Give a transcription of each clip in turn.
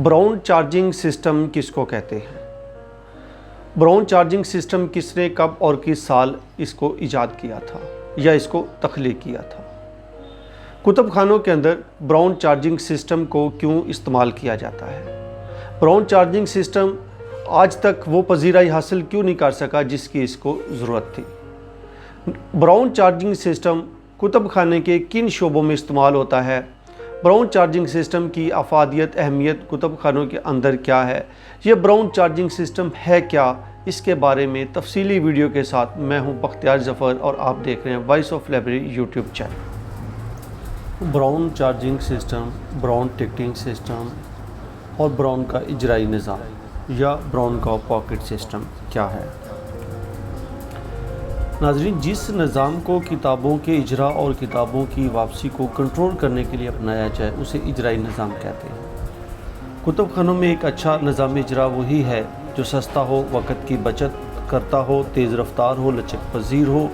Brown charging system किसको कहते हैं? ब्राउन चार्जिंग सिस्टम किसने कब और किस साल इसको ईजाद किया था या इसको तख्लीक किया था? कुतुब खानों के अंदर ब्राउन चार्जिंग सिस्टम को क्यों इस्तेमाल किया जाता है? ब्राउन चार्जिंग सिस्टम आज तक वो पजीराई हासिल क्यों नहीं कर सका जिसकी इसको ज़रूरत थी? ब्राउन चार्जिंग सिस्टम कुतुब खाने के किन शोबों में इस्तेमाल होता है? ब्राउन चार्जिंग सिस्टम की अफादियत अहमियत कुतुब खानों के अंदर क्या है? ये ब्राउन चार्जिंग सिस्टम है क्या? इसके बारे में तफसीली वीडियो के साथ मैं हूँ बख्तियार जफ़र और आप देख रहे हैं voice of library YouTube channel Browne charging system, Browne ticketing system और ब्राउन का इजराई निज़ाम या ब्राउन का पॉकेट सिस्टम क्या है? नाजरीन, जिस निज़ाम को किताबों के इजरा और किताबों की वापसी को कंट्रोल करने के लिए अपनाया जाए, उसे इजराई निज़ाम कहते हैं। कुतुब खानों में एक अच्छा निज़ाम इजरा वही है, जो सस्ता हो, वक़्त की बचत करता हो, तेज़ रफ्तार हो, लचक पजीर हो।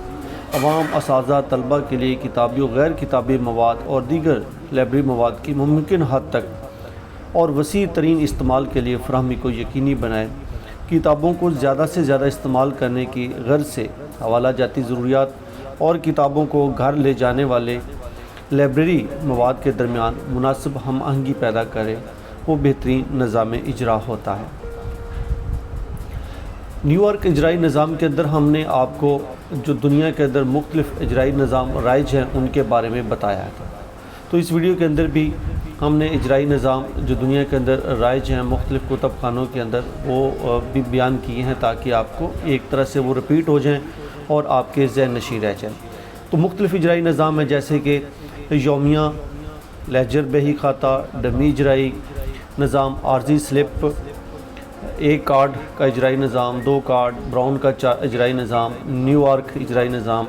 आवाम इस तलबा के लिए किताबी और गैर किताबी मवाद और दीगर लाइब्रेरी मवाद की मुमकिन हद तक और वसी तरीन इस्तेमाल के लिए फ्राहमी को यकीनी बनाए। किताबों को ज़्यादा से ज़्यादा इस्तेमाल करने की गर्ज से हवाला जाती ज़रूरियात और किताबों को घर ले जाने वाले लाइब्रेरी मवाद के दरमियान मुनासिब हम आहंगी पैदा करें, वो बेहतरीन निज़ाम इजरा होता है। न्यूयॉर्क इजराई निज़ाम के अंदर हमने आपको जो दुनिया के अंदर मुख्तलिफ़ इजराई निज़ाम राइज हैं, उनके बारे में बताया था। तो इस वीडियो के अंदर भी हमने इजराई निज़ाम, जो दुनिया के अंदर राइज हैं, मुख्तलिफ़ कुतब खानों के अंदर, वो भी बयान किए हैं ताकि आपको एक तरह से वो रिपीट हो जाएँ और आपके जहन नशी रह जाए। तो मुख्तलिफ़ इजराई निज़ाम है, जैसे कि योमिया, लेजर बही खाता, डमी इजराई निज़ाम, आर्जी स्लिप, एक कार्ड का इजराई निज़ाम, दो कार्ड, ब्राउन का चार इजराई निज़ाम, न्यूयॉर्क इजराई निज़ाम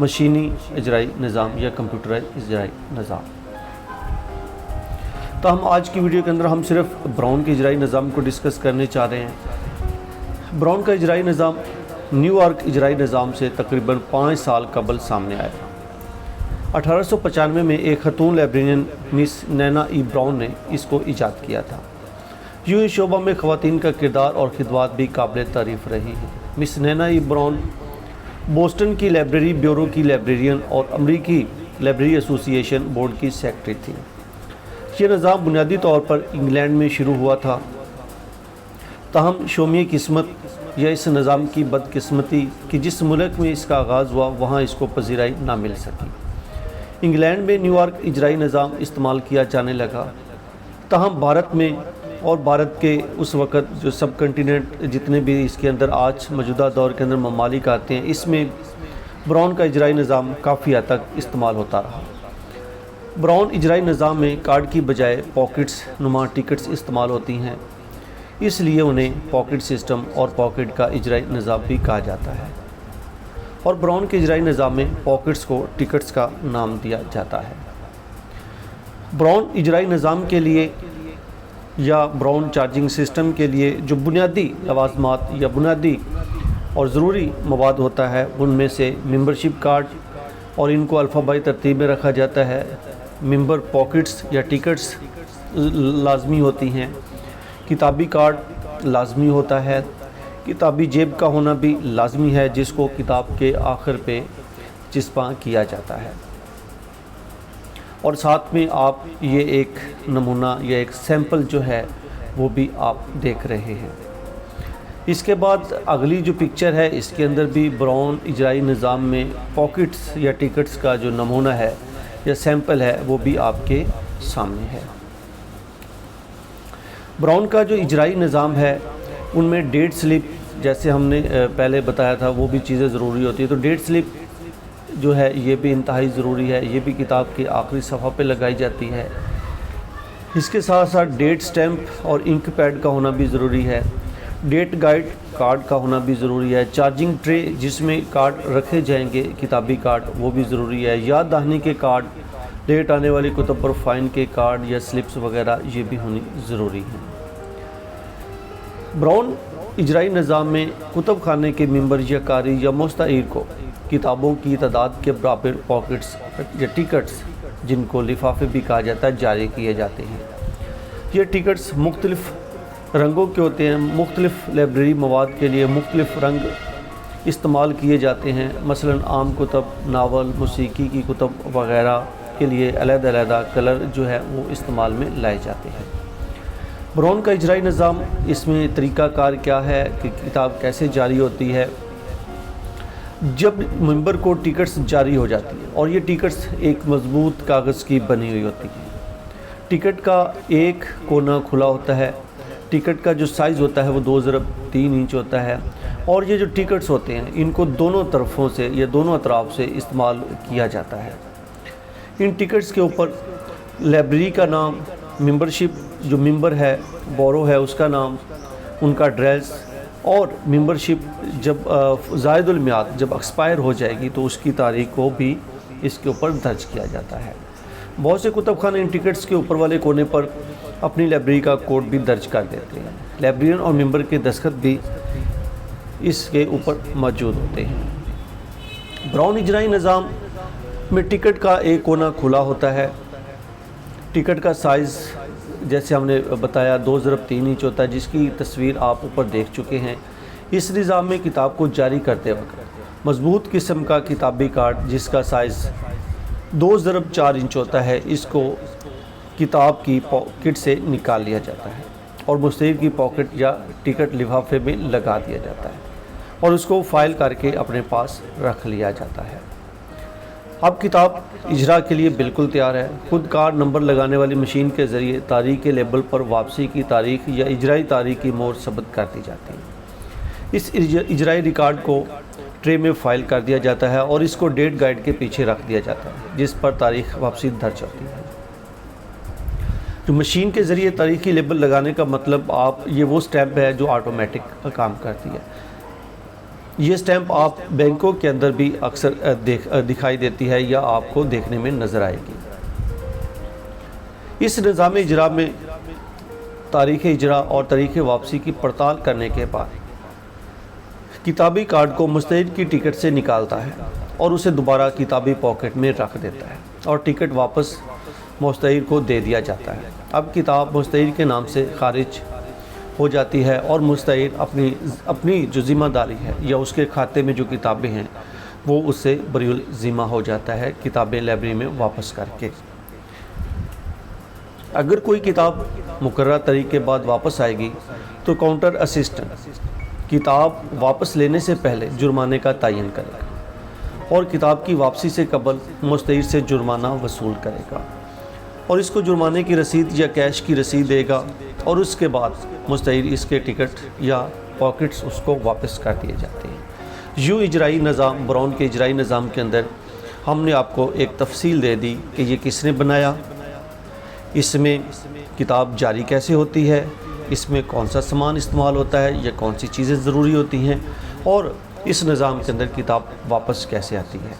मशीनी इजराई निज़ाम या कंप्यूटराइज इजराई निज़ाम। तो हम आज की वीडियो के अंदर हम सिर्फ़ ब्राउन के इजराई निज़ाम को डिस्कस करने चाह रहे हैं। ब्राउन का इजराई निज़ाम न्यूयॉर्क इजराई निज़ाम से तकरीबन पाँच साल कबल सामने आया था। अठारह में एक खतून librarian miss Nina E Browne ने इसको ईजाद किया था। यूँ शोबा में ख़वान का किरदार और खिदवात भी काबिल तारीफ़ रही हैं। Miss Nina E Browne Boston की लाइब्रेरी, ब्यूरो की लाइब्रेरियन और अमरीकी लाइब्रेरी एसोसिएशन बोर्ड की सेक्रेटरी थी। ये निज़ाम बुनियादी तौर पर इंग्लैंड में शुरू हुआ था। तहम, शोमी किस्मत या इस निज़ाम की बदकस्मती कि जिस मुल्क में इसका आगाज़ हुआ, वहाँ इसको पजीराई ना मिल सकी। इंग्लैंड में न्यूयॉर्क इजराई निज़ाम इस्तेमाल किया जाने लगा। तहम, भारत में और भारत के उस वक़्त जो सब कंटिनेंट जितने भी इसके अंदर आज मौजूदा दौर के अंदर ममालिक आते हैं, इसमें ब्राउन का इजराई निज़ाम काफ़ी हद तक इस्तेमाल होता रहा। ब्राउन इजराई निज़ाम में कार्ड की बजाय पॉकेट्स नुमा टिकट्स इस्तेमाल होती हैं, इसलिए उन्हें पॉकेट सिस्टम और पॉकेट का इजराई निज़ाम भी कहा जाता है। और ब्राउन के इजराई निज़ाम में पॉकेट्स को टिकट्स का नाम दिया जाता है। ब्राउन इजराई निज़ाम के लिए या ब्राउन चार्जिंग सिस्टम के लिए जो बुनियादी लवाजमात या बुनियादी और ज़रूरी मवाद होता है, उनमें से मेंबरशिप कार्ड और इनको अल्फ़ाबाई तरतीब में रखा जाता है। मेंबर पॉकेट्स या टिकट्स लाजमी होती हैं। किताबी कार्ड लाजमी होता है। किताबी जेब का होना भी लाजमी है, जिसको किताब के आखिर पे चिस्पा किया जाता है। और साथ में आप ये एक नमूना, या एक सैंपल जो है, वो भी आप देख रहे हैं। इसके बाद अगली जो पिक्चर है, इसके अंदर भी ब्राउन इजराई निज़ाम में पॉकेट्स या टिकट्स का जो नमूना है, या सैंपल है, वो भी आपके सामने है। ब्राउन का जो इजराई निज़ाम है, उनमें डेट स्लिप, जैसे हमने पहले बताया था, वो भी चीज़ें ज़रूरी होती है। तो डेट स्लिप जो है, ये भी इंतहाई ज़रूरी है। ये भी किताब के आखिरी सफ़ा पे लगाई जाती है। इसके साथ साथ डेट स्टैम्प और इंक पैड का होना भी ज़रूरी है। डेट गाइड कार्ड का होना भी ज़रूरी है। चार्जिंग ट्रे जिसमें कार्ड रखे जाएँगे, किताबी कार्ड, वो भी ज़रूरी है। याद दहानी के कार्ड, लेट आने वाली कुतुब पर फ़ाइन के कार्ड या स्लिप्स वगैरह, ये भी होनी ज़रूरी है। ब्राउन इजराई निज़ाम में कुतुब खाने के मेंबर या कारी या मुस्तर को किताबों की तादाद के बराबर पॉकेट्स या टिकट्स, जिनको लिफाफे भी कहा जाता है, जारी किए जाते हैं। ये टिकट्स मुख्तलिफ़ रंगों के होते हैं। मुख्तलिफ़ लाइब्रेरी मवाद के लिए मुख्तलिफ़ रंग इस्तेमाल किए जाते हैं। मसलन आम कुतब, नावल, मौसीकी की कुतब वगैरह के लिए अलहदा कलर जो है, वो इस्तेमाल में लाए जाते हैं। ब्राउन का इजराई निज़ाम, इसमें तरीक़ाकार क्या है, कि किताब कैसे जारी होती है? जब मेंबर को टिकट्स जारी हो जाती है, और ये टिकट्स एक मज़बूत कागज़ की बनी हुई होती है। टिकट का एक कोना खुला होता है, टिकट का जो साइज़ होता है वो दो ज़रब तीन इंच होता है, और ये जो टिकट्स होते हैं, इनको दोनों तरफों से या दोनों अतराफ से इस्तेमाल किया जाता है। इन टिकट्स के ऊपर लाइब्रेरी का नाम मेंबरशिप, जो मेंबर है, बोरो है, उसका नाम, उनका ड्रेस और मेंबरशिप जब जायदुलमियाद जब एक्सपायर हो जाएगी तो उसकी तारीख को भी इसके ऊपर दर्ज किया जाता है। बहुत से कुतब खाने इन टिकट्स के ऊपर वाले कोने पर अपनी लाइब्रेरी का कोड भी दर्ज कर देते हैं। लाइब्रेरियन और मेंबर के दस्खत भी इसके ऊपर मौजूद होते हैं। ब्राउन इजराई निज़ाम में टिकट का एक कोना खुला होता है। टिकट का साइज़ जैसे हमने बताया, दो ज़रब तीन इंच होता है, जिसकी तस्वीर आप ऊपर देख चुके हैं। इस निज़ाम में किताब को जारी करते वक्त मज़बूत किस्म का किताबी कार्ड, जिसका साइज़ दो ज़रब चार इंच होता है, इसको किताब की पॉकेट से निकाल लिया जाता है और मुस्तैद की पॉकेट या टिकट लिफाफे में लगा दिया जाता है और उसको फ़ाइल करके अपने पास रख लिया जाता है। अब किताब इजरा के लिए बिल्कुल तैयार है। खुद कार्ड नंबर लगाने वाली मशीन के ज़रिए तारीख के लेबल पर वापसी की तारीख या इजराई तारीख की मोर सबत कर दी जाती है। इस इजराई रिकॉर्ड को ट्रे में फ़ाइल कर दिया जाता है और इसको डेट गाइड के पीछे रख दिया जाता है, जिस पर तारीख वापसी दर्ज होती है। जो मशीन के ज़रिए तारीखी लेबल लगाने का मतलब आप, ये वो स्टैंप है जो ऑटोमेटिक काम करती है। ये स्टैंप आप बैंकों के अंदर भी अक्सर देख दिखाई देती है या आपको देखने में नज़र आएगी। इस निज़ाम इजरा में तारीख़ इजरा और तारीख़ वापसी की पड़ताल करने के बाद किताबी कार्ड को मुस्तैद की टिकट से निकालता है और उसे दोबारा किताबी पॉकेट में रख देता है और टिकट वापस मुस्तैद को दे दिया जाता है। अब किताब मुस्तैद के नाम से खारिज हो जाती है और मुस्तैद अपनी अपनी जो ज़िम्मेदारी है या उसके खाते में जो किताबें हैं, वो उससे बरी ज़िम्मा हो जाता है किताबें लाइब्रेरी में वापस करके। अगर कोई किताब मुकर तरीके के बाद वापस आएगी तो काउंटर असिस्टेंट किताब वापस लेने से पहले जुर्माने का तयन करेगा और किताब की वापसी से कबल मुस्तर से जुर्माना वसूल करेगा। और इसको जुर्माने की रसीद या कैश की रसीद देगा और उसके बाद मुस्तर इसके टिकट या पॉकेट्स उसको वापस कर दिए जाते हैं। यूँ इजराई निज़ाम ब्राउन के इजराई निज़ाम के अंदर हमने आपको एक तफसील दे दी कि ये किसने बनाया, इसमें किताब जारी कैसे होती है, इसमें कौन सा सामान इस्तेमाल होता है, या कौन सी चीज़ें ज़रूरी होती हैं, और इस निज़ाम के अंदर किताब वापस कैसे आती है।